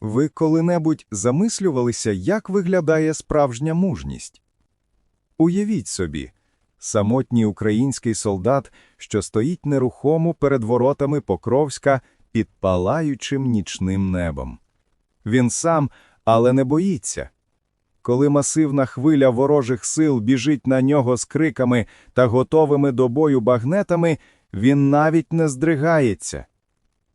Ви коли-небудь замислювалися, як виглядає справжня мужність? Уявіть собі, самотній український солдат, що стоїть нерухомо перед воротами Покровська під палаючим нічним небом. Він сам, але не боїться. Коли масивна хвиля ворожих сил біжить на нього з криками та готовими до бою багнетами, він навіть не здригається.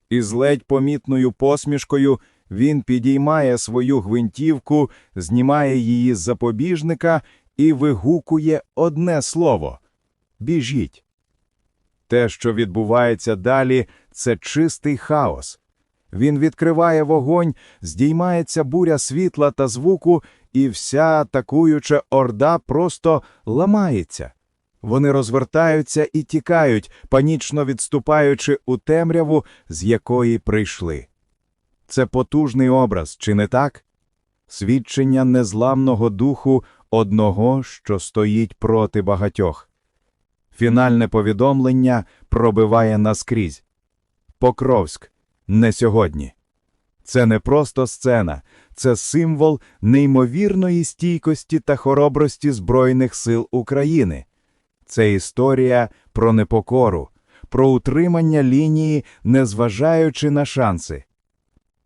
І з ледь помітною посмішкою він підіймає свою гвинтівку, знімає її з запобіжника і вигукує одне слово Біжіть. Те, що відбувається далі, це чистий хаос. Він відкриває вогонь, здіймається буря світла та звуку, і вся атакуюча орда просто ламається. Вони розвертаються і тікають, панічно відступаючи у темряву, з якої прийшли. Це потужний образ, чи не так? Свідчення незламного духу одного, що стоїть проти багатьох. Фінальне повідомлення пробиває наскрізь. Покровськ. Не сьогодні. Це не просто сцена, це символ неймовірної стійкості та хоробрості Збройних сил України. Це історія про непокору, про утримання лінії, незважаючи на шанси.